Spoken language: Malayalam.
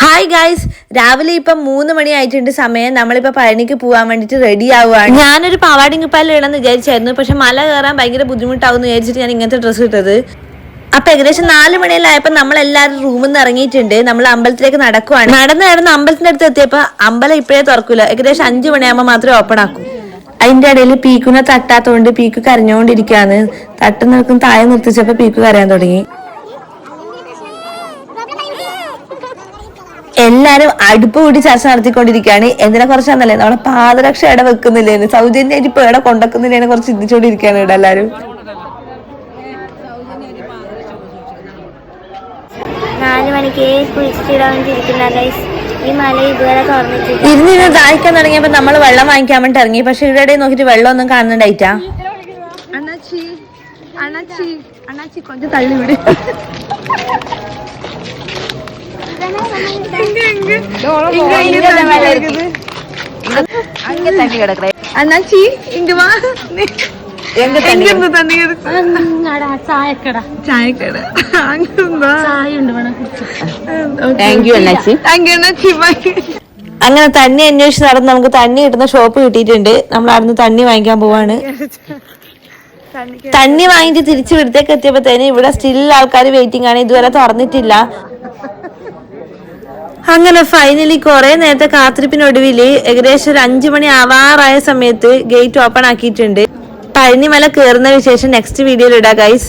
ഹായ് ഗായ്സ് രാവിലെ ഇപ്പൊ മൂന്ന് മണി ആയിട്ടുണ്ട്. സമയം നമ്മളിപ്പോ പഴനിക്ക് പോകാൻ വേണ്ടിട്ട് റെഡി ആവുകയാണ് ഞാനൊരു പാവാടിങ്ങിപ്പാലിൽ ഇടാന്ന് വിചാരിച്ചായിരുന്നു. പക്ഷെ മല കയറാൻ ഭയങ്കര ബുദ്ധിമുട്ടാവും വിചാരിച്ചിട്ട് ഞാൻ ഇങ്ങനത്തെ ഡ്രസ്സ് ഇട്ടത്. അപ്പൊ ഏകദേശം നാല് മണിയിലായപ്പോൾ നമ്മൾ എല്ലാവരും റൂമിൽ നിന്ന് ഇറങ്ങിയിട്ടുണ്ട്. നമ്മൾ അമ്പലത്തിലേക്ക് നടക്കുവാണ്. നടന്ന് നടന്ന് അമ്പലത്തിന്റെ അടുത്ത് എത്തിയപ്പോൾ അമ്പലം ഇപ്പോഴേ തുറക്കില്ല ഏകദേശം അഞ്ചു മണിയാകുമ്പോൾ മാത്രമേ ഓപ്പൺ ആക്കൂ. അതിന്റെ ഇടയിൽ പീക്കുനെ തട്ടാത്തോണ്ട് പീക്ക് കരഞ്ഞുകൊണ്ടിരിക്കുകയാണ് തട്ട് നിൽക്കും താഴെ നിർത്തിച്ചപ്പോ പീക്ക് കരയാൻ തുടങ്ങി. എല്ലാരും അടുപ്പ് കൂടി ചർച്ച നടത്തിക്കൊണ്ടിരിക്കുകയാണ്. എന്തിനെ കുറിച്ചാന്നല്ലേ നമ്മളെ പാദരക്ഷ എവിടെ വെക്കുന്നില്ലേന്ന് സൗജന്യമായിട്ട് ഇപ്പൊ എവിടെ കൊണ്ടുവക്കുന്നില്ലേനെ കുറച്ച് ചിന്തിച്ചുകൊണ്ടിരിക്കുകയാണ് ഇവിടെ എല്ലാരും. നാല് മണിക്ക് കുളിച്ചിടാണ്ടിരിക്കുന്ന ഗൈസ് ഇരുന്ന് ഇരുന്ന് താഴ്ക്കാൻ തുടങ്ങിയപ്പോ നമ്മൾ വെള്ളം വാങ്ങിക്കാൻ വേണ്ടി ഇറങ്ങി. പക്ഷെ ഇവിടെ നോക്കിട്ട് വെള്ളം ഒന്നും കാണുന്നുണ്ടായിട്ടാ അണ്ണാച്ചി അണ്ണാച്ചി അണ്ണാച്ചി കൊഞ്ച് തള്ളി ഇങ്ങ അങ്ങനെ തണ്ണി അന്വേഷിച്ച് നടന്ന് നമുക്ക് തണ്ണി കിട്ടുന്ന ഷോപ്പ് കിട്ടിയിട്ടുണ്ട്. നമ്മൾ അവിടുന്ന് തണ്ണി വാങ്ങിക്കാൻ പോവാണ്. തണ്ണി വാങ്ങിച്ച് തിരിച്ചു ഇവിടത്തേക്ക് എത്തിയപ്പോഴത്തേന് ഇവിടെ സ്റ്റിൽ ആൾക്കാർ വെയിറ്റിംഗ് ആണ്. ഇതുവരെ തുറന്നിട്ടില്ല. അങ്ങനെ ഫൈനലി കുറെ നേരത്തെ കാത്തിരിപ്പിനൊടുവിൽ ഏകദേശം ഒരു അഞ്ചു മണി ആവാറായ സമയത്ത് ഗേറ്റ് ഓപ്പൺ ആക്കിയിട്ടുണ്ട്. പഴനിമല കയറുന്ന വിശേഷം നെക്സ്റ്റ് വീഡിയോയിൽ ഇടാം ഗൈസ്